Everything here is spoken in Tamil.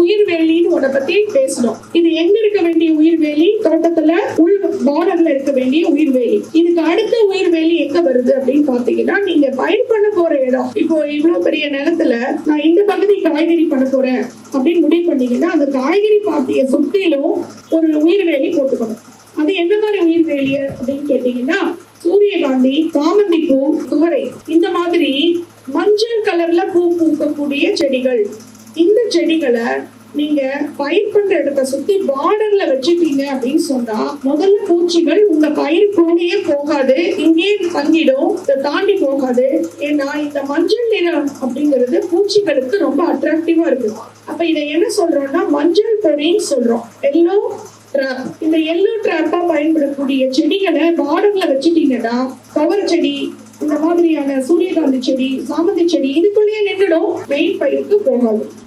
உயிர்வேலின்னு ஒன்றை பத்தி பேசணும். இது எங்க இருக்க வேண்டிய உயிர்வேலி தோட்டத்துல உள் பார்டர்ல இருக்க வேண்டிய உயிர்வேலி இதுக்கு அடுத்த உயிர்வேலி எங்க வருது அப்படின்னு பாத்தீங்கன்னா நீங்க பயிர் பண்ண போற இடம். இப்போ இவ்வளவு பெரிய நிலத்துல நான் இந்த பகுதி காய்கறி பண்ண போறேன் அப்படின்னு முடிவு பண்ணீங்கன்னா அந்த காய்கறி பாத்திய சுத்திலும் ஒரு உயிர்வேலி போட்டுக்கணும். அது எந்த மாதிரி உயிர்வேலி அப்படின்னு கேட்டீங்கன்னா சூரியகாந்தி சாமந்தி பூ துவரை. இந்த மாதிரி மஞ்சள் கலர்ல பூ பூக்கக்கூடிய செடிகள். இந்த செடிகளை நீங்க பயிர் பண்ற இடத்த சுத்தி பார்டர்ல வச்சுட்டீங்க அப்படின்னு சொன்னா முதல்ல பூச்சிகள் உங்க பயிருக்குள்ளேயே போகாது. இங்கேயே தங்கிடும். இதை தாண்டி போகாது. ஏன்னா இந்த மஞ்சள் நிறம் அப்படிங்கிறது பூச்சிகளுக்கு ரொம்ப அட்ராக்டிவா இருக்கு. அப்ப இதை என்ன சொல்றோம்னா மஞ்சள் பொறின்னு சொல்றோம். எல்லோ ட்ராப் இந்த எல்லோ ட்ராப்பா பயன்படக்கூடிய செடிகளை பார்டர்ல வச்சுட்டீங்கன்னா கவர் செடி இந்த மாதிரியான சூரியகாந்தி செடி சாமந்தி செடி இதுக்குள்ளேயே நின்றுடும். வெயில் பயிருக்கு போகாது.